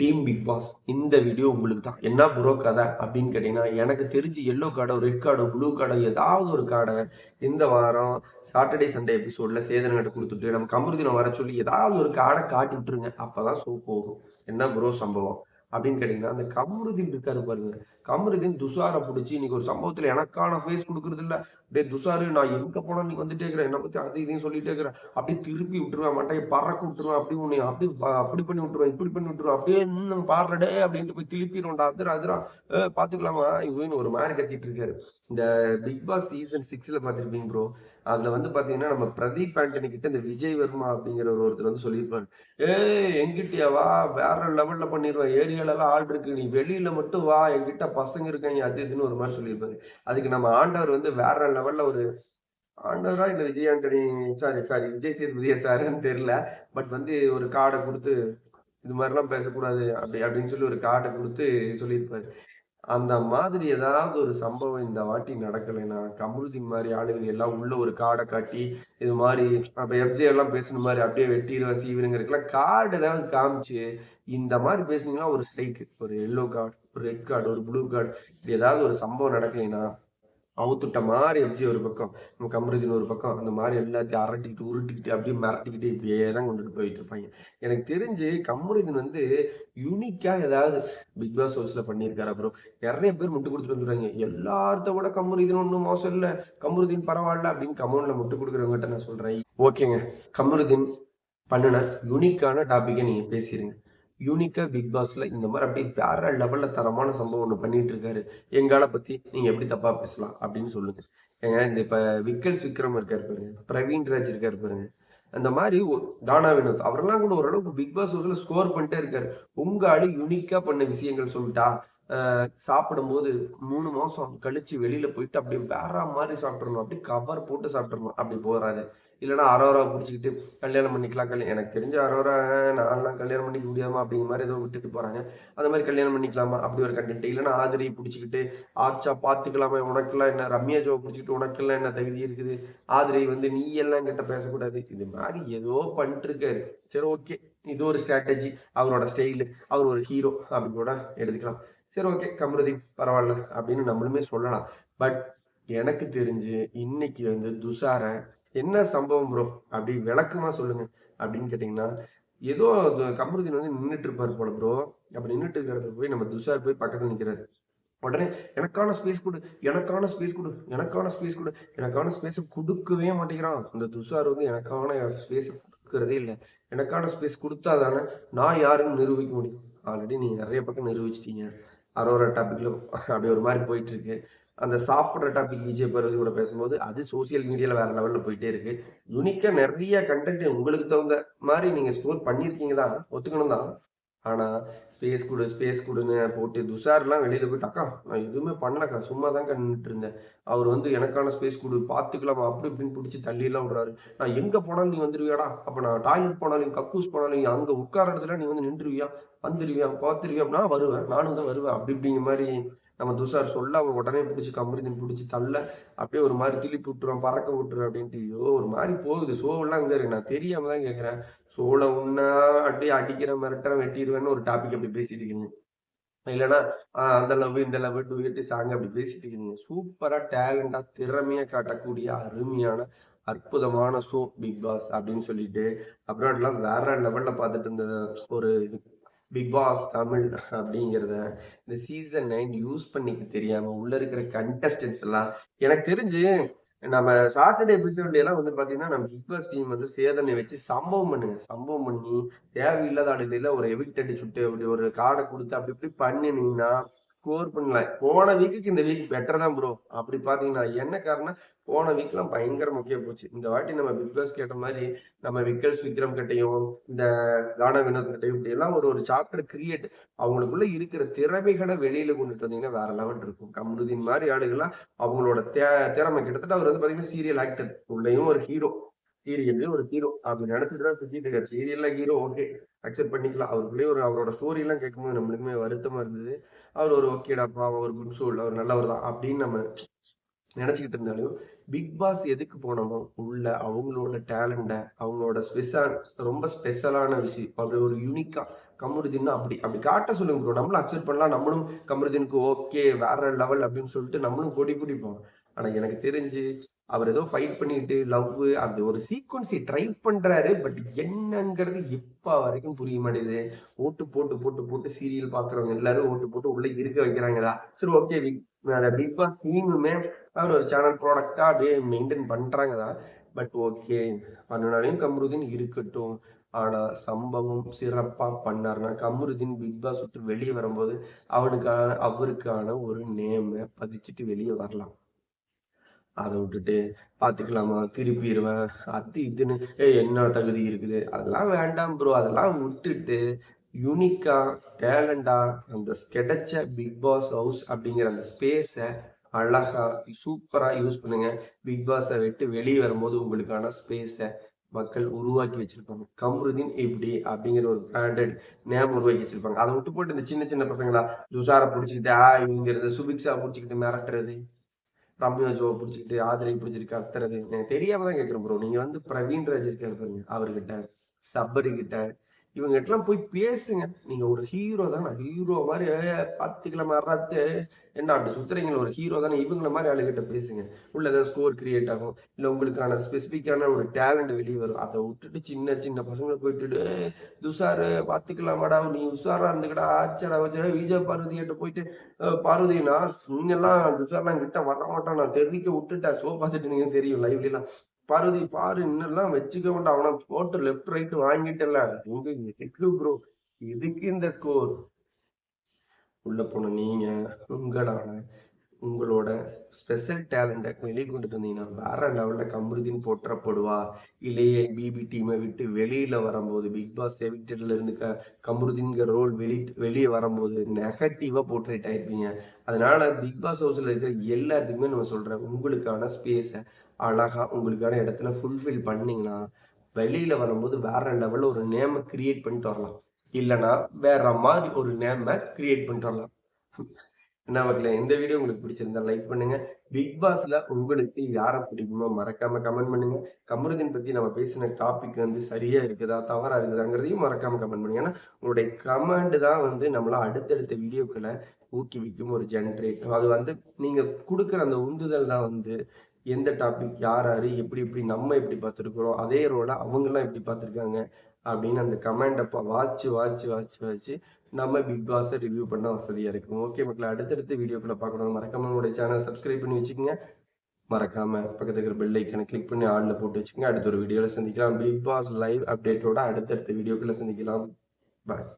Team big pass இந்த video உங்களுக்கு தான் என்ன ப்ரோ கதை அப்படின்னு கேட்டிங்கன்னா எனக்கு தெரிஞ்சு எல்லோ கார்டோ ரெட் கார்டோ ப்ளூ கார்டோ ஏதாவது ஒரு கார்டை இந்த வாரம் சாட்டர்டே சண்டே எபிசோடில் சேதனங்கிட்ட கொடுத்துட்டு நம்ம கமருதினம் வர சொல்லி ஏதாவது ஒரு கார்டை காட்டி விட்டுருங்க அப்போ தான் ஷோ போகும். என்ன ப்ரோ சம்பவம்? அப்படின்னு கேட்டிங்கன்னா அந்த கமருதீன் இருக்காரு பாருங்க. கமருதீன் துஷாரை பிடிச்சி இன்னைக்கு ஒரு சம்பவத்தில் எனக்கான ஃபேஸ் கொடுக்கறது இல்ல. டே துஷாரு நான் எங்கே போனால் நீ வந்துட்டே இருக்கிறேன். என்னை பற்றி அது இதையும் சொல்லிட்டே இருக்கிறேன். அப்படியே திருப்பி விட்டுருவேன் மண்டையை பறக்க விட்டுருவேன் அப்படி உன்னை அப்படி அப்படி பண்ணி விட்டுருவேன் இப்படி பண்ணி விட்டுருவேன் அப்படியே இன்னும் பாடுறடே அப்படின்ட்டு போய் திருப்பிடுவோம்டா அதிரா அதிரா பாத்துக்கலாமா? பார்த்துக்கலாமா ஒரு மாதிரி கத்திட்டு இருக்காரு. இந்த பிக் பாஸ் சீசன் சிக்ஸ்ல பாத்திருப்பீங்க ப்ரோ அதில் வந்து பார்த்தீங்கன்னா நம்ம பிரதீப் ஆண்டனி கிட்ட இந்த விஜய் வர்மா அப்படிங்கிற ஒரு ஒருத்தர் வந்து சொல்லியிருப்பாரு. ஏய் எங்கிட்டயா வா வேற லெவல்ல பண்ணிடுவேன் ஏரியாலலாம் ஆள் இருக்கு நீ வெளியில மட்டும் வா என்கிட்ட பசங்க இருக்காங்க அது இதுன்னு ஒரு மாதிரி சொல்லியிருப்பாரு. அதுக்கு நம்ம ஆண்டவர் வந்து வேற லெவல்ல ஒரு ஆண்டவரா இல்ல விஜய் ஆண்டனி? சாரி சாரி விஜய் சேதுபதியா சாருன்னு தெரியல. பட் வந்து ஒரு கார்டை கொடுத்து இது மாதிரிலாம் பேசக்கூடாது அப்படி அப்படின்னு சொல்லி ஒரு கார்டை கொடுத்து சொல்லியிருப்பாரு. அந்த மாதிரி ஏதாவது ஒரு சம்பவம் இந்த வாட்டி நடக்கலைன்னா கமருதீன் மாதிரி ஆளுகள் எல்லாம் உள்ள ஒரு கார்டை காட்டி இது மாதிரி அப்ப எஃப்ஜே எல்லாம் பேசுன மாதிரி அப்படியே வெட்டிடுவேன் சீவிருங்கிறதுக்கெல்லாம் கார்டு ஏதாவது காமிச்சு இந்த மாதிரி பேசுனீங்கன்னா ஒரு ஸ்ட்ரைக்கு ஒரு எல்லோ கார்டு ஒரு ரெட் கார்டு ஒரு ப்ளூ கார்டு இது ஏதாவது ஒரு சம்பவம் நடக்கலைன்னா அவுத்துட்ட மாதிரி எஃப்ஜி ஒரு பக்கம் நம்ம கமருதீன் ஒரு பக்கம் அந்த மாதிரி எல்லாத்தையும் அரட்டிக்கிட்டு உருட்டிக்கிட்டு அப்படியே மிரட்டிக்கிட்டு இப்படியே தான் கொண்டுட்டு போயிட்டு இருப்பாங்க. எனக்கு தெரிஞ்சு கமருதீன் வந்து யூனிக்காக ஏதாவது பிக் பாஸ் ஹவுஸில் பண்ணியிருக்காரு அப்புறம் நிறைய பேர் முட்டு கொடுத்துட்டு வந்துடுறாங்க எல்லார்த்த கூட கமருதீன் ஒன்றும் மோசம் இல்லை. கமருதீன் பரவாயில்ல அப்படின்னு கமௌண்டில் முட்டு கொடுக்குறவங்ககிட்ட நான் சொல்கிறேன் ஓகேங்க. கமருதீன் பண்ணின யூனிக்கான டாப்பிக்கை நீங்கள் பேசிடுங்க யூனிக்காக பிக் பாஸில் இந்த மாதிரி அப்படியே வேற லெவலில் தரமான சம்பவம் ஒன்று பண்ணிட்டு இருக்காரு பற்றி நீங்கள் எப்படி தப்பாக பேசலாம் அப்படின்னு சொல்லுங்க. ஏங்க இந்த இப்போ விக்கல்ஸ் விக்ரம் இருக்கார் பாருங்க பிரவீன் ராஜ் இருக்கார் பாருங்க. அந்த மாதிரி டானா வினோத் அவரெல்லாம் கூட ஓரளவுக்கு பிக் பாஸ் ஹவுஸில் ஸ்கோர் பண்ணிட்டே இருக்காரு. உங்க ஆளு யூனிக்காக பண்ண விஷயங்கள் சொல்லிட்டா சாப்பிடும்போது மூணு மாதம் கழிச்சு வெளியில் போயிட்டு அப்படியே வேற மாதிரி சாப்பிட்றணும் அப்படியே கவர் போட்டு சாப்பிட்றணும் அப்படி போகிறாரு இல்லைன்னா அரோரா பிடிச்சிக்கிட்டு கல்யாணம் பண்ணிக்கலாம். கல்யாணம் எனக்கு தெரிஞ்ச அரோரா நான்லாம் கல்யாணம் பண்ணிக்க முடியாமா அப்படிங்கிற மாதிரி ஏதோ விட்டுட்டு போகிறாங்க அந்த மாதிரி கல்யாணம் பண்ணிக்கலாமா? அப்படி ஒரு கண்டென்ட் இல்லைனா ஆதிரி பிடிச்சிக்கிட்டு ஆச்சா பார்த்துக்கலாமா உனக்கெல்லாம் என்ன ரம்யா ஜோவை பிடிச்சிக்கிட்டு உனக்கெல்லாம் என்ன தகுதி இருக்குது? ஆதிரி வந்து நீ எல்லாம் கிட்ட பேசக்கூடாது. இது மாதிரி ஏதோ பண்ணிட்டுருக்காரு சரி ஓகே. இது ஒரு ஸ்ட்ராட்டஜி அவரோட ஸ்டைலு அவர் ஒரு ஹீரோ அப்படின்னு கூட எடுத்துக்கலாம். சரி ஓகே. கமருதி பரவாயில்ல அப்படின்னு நம்மளுமே சொல்லலாம். பட் எனக்கு தெரிஞ்சு இன்னைக்கு வந்து துஷாரை என்ன சம்பவம் ப்ரோ அப்படி விளக்கமா சொல்லுங்க. அப்படின்னு கேட்டீங்கன்னா ஏதோ அது கமருதீன் வந்து நின்றுட்டு இருப்பார் போல ப்ரோ அப்படி நின்றுட்டு இருக்கிற இடத்துல போய் நம்ம துஷார் போய் பக்கத்துல நிக்கிறாரு. உடனே எனக்கான ஸ்பேஸ் கொடு எனக்கான ஸ்பேஸ் கொடு எனக்கான ஸ்பேஸ் கொடு எனக்கான ஸ்பேஸை கொடுக்கவே மாட்டேங்கிறான். இந்த துஷார் வந்து எனக்கான ஸ்பேஸை கொடுக்கறதே இல்லை. எனக்கான ஸ்பேஸ் கொடுத்தா தானே நான் யாருன்னு நிரூபிக்க முடியும். ஆல்ரெடி நீங்க நிறைய பக்கம் நிரூபிச்சிட்டீங்க. அரோரா டாபிக்ல அப்படி ஒரு மாதிரி போயிட்டு இருக்கு அந்த சாப்பிட்ற டாபிக் விஜய் பருவதி கூட பேசும்போது அது சோசியல் மீடியால வேற லெவல்ல போயிட்டே இருக்கு. யூனிக்கா நிறைய கண்டென்ட் உங்களுக்கு தகுந்த மாதிரி நீங்க ஸ்டோர் பண்ணியிருக்கீங்க தான் ஒத்துக்கணும் தான். ஆனா ஸ்பேஸ் கொடு ஸ்பேஸ் கொடுங்க போட்டு துஷார்லாம் வெளியில போயிட்டு அக்கா நான் எதுவுமே பண்ணலக்கா சும்மா தான் கண்டுட்டு இருந்தேன். அவர் வந்து எனக்கான ஸ்பேஸ் கொடு பார்த்துக்கலாமா? அப்படி இப்படின்னு பிடிச்சி தள்ளிலாம் விடுறாரு. நான் எங்க போனாலும் நீ வந்துருவியாடா? அப்ப நான் டாய்லெட் போனாலும் கக்கூஸ் போனாலும் அங்கே அங்க உட்கார இடத்துல நீ வந்து நின்றுவியா? வந்துருவியா பார்த்துருவியா அப்படின்னா வருவேன். நானும் தான் வருவேன். அப்படி இப்படிங்கிற மாதிரி நம்ம துஷார் சொல்ல அவர் உடனே பிடிச்சி கம்பெனி பிடிச்சி தள்ள அப்படியே ஒரு மாதிரி திருப்பி விட்டுருவேன் பறக்க விட்டுருவேன் அப்படின்ட்டு. ஐயோ ஒரு மாதிரி போகுது. ஷோவெல்லாம் அங்கே இருக்கு. நான் தெரியாம தான் கேட்குறேன் ஷோவில் உன்னா அப்படியே அடிக்கிற மிரட்டுறேன் வெட்டிடுவேன்னு ஒரு டாபிக் அப்படி பேசிட்டு இருக்கீங்க இல்லைன்னா ஆஹ் அந்த லவ் இந்த லவ் டூயட்டு சாங் அப்படி பேசிட்டு இருக்கீங்க சூப்பரா டேலண்டா திறமையா காட்டக்கூடிய அருமையான அற்புதமான ஷோ பிக் பாஸ் அப்படின்னு சொல்லிட்டு அப்ராட்லாம் வேற லெவல்ல பார்த்துட்டு இருந்த ஒரு பிக் பாஸ் தமிழ் அப்படிங்கிறத இந்த சீசன் நைன் யூஸ் பண்ணிக்க தெரியாம உள்ள இருக்கிற கண்டஸ்டன்ஸ் எல்லாம் எனக்கு தெரிஞ்சு நம்ம சாட்டர்டே எபிசோட்ல எல்லாம் வந்து பாத்தீங்கன்னா நம்ம பிக் பாஸ் டீம் வந்து சேதனை வச்சு சம்பவம் பண்ணுங்க. சம்பவம் பண்ணி தேவையில்லாத அடிப்படையில ஒரு எவிக்ட் அடிச்சுட்டு அப்படி ஒரு கார்டை கொடுத்து அப்படி இப்படி பண்ணினீங்கன்னா ஸ்கோர் பண்ணல. போன வீக்குக்கு இந்த வீக் பெட்டர் தான் ப்ரோ அப்படி பார்த்தீங்கன்னா என்ன காரணம் போன வீக்லாம் பயங்கர முக்கியம் போச்சு. இந்த வாட்டி நம்ம பிக் பாஸ் கேட்ட மாதிரி நம்ம விக்கல்ஸ் விக்ரம் கிட்டையும் இந்த கானா வினோத் கிட்டையும் இப்படி எல்லாம் ஒரு ஒரு சாப்டர் கிரியேட் அவங்களுக்குள்ள இருக்கிற திறமைகளை வெளியில கொண்டுட்டு வந்தீங்கன்னா வேற லெவல் இருக்கும். கமருதீன் மாதிரி ஆளுகள்லாம் அவங்களோட தே- திறமை கிட்டத்தட்ட அவர் வந்து பாத்தீங்கன்னா சீரியல் ஆக்டர் உள்ளேயும் ஒரு ஹீரோ சீரியல் ஒரு ஹீரோ அப்படி நினைச்சிட்டு தான் சுத்திட்டு இருக்காரு சீரியல்ல ஹீரோ ஓகே அக்செப்ட் பண்ணிக்கலாம். அவருக்குள்ளேயே ஒரு அவரோட ஸ்டோரி எல்லாம் கேட்கும்போது நம்மளுக்குமே வருத்தமா இருந்தது. அவர் ஒரு ஓகேடாப்பா அவர் ஒரு குட் சோல் அவர் நல்லவர் தான் அப்படின்னு நம்ம நினைச்சுக்கிட்டு இருந்தாலும் பிக் பாஸ் எதுக்கு போனோமோ உள்ள அவங்களோட டேலண்ட அவங்களோட ஸ்பெஷல் ரொம்ப ஸ்பெஷலான விஷயம். அப்படி ஒரு யூனிக்கா கமருதீன் அப்படி அப்படி காட்ட சொல்லுங்க ப்ரோ நம்மளும் அக்செப்ட் பண்ணலாம். நம்மளும் கமருதீனுக்கு ஓகே வேற லெவல் அப்படின்னு சொல்லிட்டு நம்மளும் கொடி பிடிப்போம். ஆனா எனக்கு தெரிஞ்சு அவர் ஏதோ ஃபைட் பண்ணிட்டு லவ் அந்த ஒரு சீக்வன்ஸை ட்ரை பண்றாரு பட் என்னங்கிறது இப்போ வரைக்கும் புரிய மாட்டேங்குது. ஓட்டு போட்டு போட்டு போட்டு சீரியல் பாக்குறவங்க எல்லாரும் ஓட்டு போட்டு உள்ள இருக்க வைக்கிறாங்களா? சரி ஓகே பிக் பாஸ் டீமுமே அவர் ஒரு சேனல் ப்ராடக்டா அப்படியே மெயின்டைன் பண்றாங்கதான் பட் ஓகே அதனாலையும் கம்ருதீன் இருக்கட்டும். ஆனால் சம்பவம் சிறப்பாக பண்ணாருன்னா கம்ருதீன் பிக் பாஸ் விட்டு வெளியே வரும்போது அவனுக்கான அவருக்கான ஒரு நேமை பதிச்சுட்டு வெளியே வரலாம். அதை விட்டுட்டு பார்த்துக்கலாமா திருப்பிடுவேன் அது இதுன்னு ஏ என்ன தகுதி இருக்குது? அதெல்லாம் வேண்டாம் ப்ரோ அதெல்லாம் விட்டுட்டு யூனிக்காக டேலண்டா அந்த கிடைச்ச பிக் பாஸ் ஹவுஸ் அப்படிங்கிற அந்த ஸ்பேஸை அழகாக சூப்பராக யூஸ் பண்ணுங்க. பிக் பாஸை விட்டு வெளியே வரும்போது உங்களுக்கான ஸ்பேஸை மக்கள் உருவாக்கி வச்சிருப்பாங்க. கம்ருதீன் இப்படி அப்படிங்கிற ஒரு பிராண்டட் நேம் உருவாக்கி வச்சிருப்பாங்க. அதை விட்டு போட்டு இந்த சின்ன சின்ன பசங்களா துஷாரை பிடிச்சிக்கிட்டு ஆ இவங்கிறது சுபிக்ஸா பிடிச்சிக்கிட்டு மிரட்டுறது. ரம்யா ஜோ பிடிச்சிக்கிட்டு ஆதிரை பிடிச்சிருக்கு கத்துறது. எனக்கு தெரியாம தான் கேட்குறேன் ப்ரோ நீங்க வந்து பிரவீன் ராஜ் இருக்காரு பாருங்க அவர்கிட்ட சபரி கிட்ட இவங்ககிட்டலாம் போய் பேசுங்க. நீங்க ஒரு ஹீரோ தானே. ஹீரோ மாதிரி பார்த்துக்கலாம் வர்றது என்ன அப்படி சுத்துறீங்களா ஒரு ஹீரோ தானே. இவங்கள மாதிரி ஆளுகிட்ட பேசுங்க. உள்ள ஏதாவது ஸ்கோர் கிரியேட் ஆகும். இல்லை உங்களுக்கான ஸ்பெசிஃபிக்கான ஒரு டேலண்ட் வெளியே வரும். அதை விட்டுட்டு சின்ன சின்ன பசங்களை போயிட்டு துஷாரு பார்த்துக்கலாமாடா? நீ உஷாரா இருந்துக்கடா. ஆச்சடா வச்சா விஜய் பார்வதி கிட்ட போயிட்டு பார்வதி நான் நீங்கெல்லாம் துஷார்லாம் கிட்ட வர மாட்டான் நான் தெரிவிக்க விட்டுட்டேன். ஷோ பார்த்துட்டு இருந்தீங்கன்னு தெரியும். லைவ்லாம் பார்வதி பாரு இன்னெல்லாம் வச்சுக்க வேண்டாம் அவனை போட்டு லெஃப்ட் ரைட் வாங்கிட்டல இங்க எதுக்கு ப்ரோ எதுக்கு இந்த ஸ்கோர் உள்ள போன நீங்க உங்களான உங்களோட ஸ்பெஷல் டேலண்ட்டை வெளியே கொண்டு வந்தீங்கன்னா வேற லெவலில் கம்ருதீன் போற்றப்படுவா. இல்லையே பிபி டீமை விட்டு வெளியில் வரும்போது பிக் பாஸ் எவிக்டட்ல இருந்து க கம்ருதீன்கிற ரோல் வெளி வெளியே வரும்போது நெகட்டிவாக போர்ட்ரேட் ஆயிருப்பீங்க. அதனால பிக் பாஸ் ஹவுஸில் இருக்கிற எல்லாத்துக்குமே நம்ம சொல்கிறேன் உங்களுக்கான ஸ்பேஸை அழகாக உங்களுக்கான இடத்துல ஃபுல்ஃபில் பண்ணிங்கன்னா வெளியில் வரும்போது வேற லெவலில் ஒரு நேமை கிரியேட் பண்ணிட்டு வரலாம். இல்லைன்னா வேற மாதிரி ஒரு நேமை கிரியேட் பண்ணிட்டு வரலாம். என்ன மக்களே இந்த வீடியோ உங்களுக்கு பிடிச்சிருந்தா லைக் பண்ணுங்க. பிக் பாஸ்ல உங்களுக்கு யாரை பிடிக்குமோ மறக்காம கமெண்ட் பண்ணுங்க. கமருதீன் பத்தி நம்ம பேசின டாபிக் வந்து சரியா இருக்குதா தவறா இருக்குதாங்கிறதையும் மறக்காம கமெண்ட் பண்ணுங்க. ஏன்னா உங்களுடைய கமெண்ட் தான் வந்து நம்மள அடுத்தடுத்த வீடியோக்களை ஊக்குவிக்கும் ஒரு ஜென்ரேட் அது வந்து நீங்க கொடுக்குற அந்த உந்துதல் தான் வந்து எந்த டாபிக் யார் யார் எப்படி எப்படி நம்ம எப்படி பார்த்துருக்குறோம் அதே ரோலை அவங்கெல்லாம் எப்படி பார்த்துருக்காங்க அப்படின்னு அந்த கமெண்டை வாட்சி வாட்சி வாட்சி வாட்சி நம்ம பிக் பாஸை ரிவ்யூ பண்ண வசதியாக இருக்கும். ஓகே மக்களை அடுத்தடுத்து வீடியோக்குள்ளே பார்க்கணும். மறக்காம நம்மளுடைய சேனல் சப்ஸ்கிரைப் பண்ணி வச்சுக்கோங்க. மறக்காம பக்கத்தில் இருக்கிற பெல் ஐக்கனை கிளிக் பண்ணி ஆளில் போட்டு வச்சுக்கோங்க. அடுத்த ஒரு வீடியோவில் சந்திக்கலாம். பிக் பாஸ் லைவ் அப்டேட்டோட அடுத்தடுத்த வீடியோக்குள்ளே சந்திக்கலாம். பாய்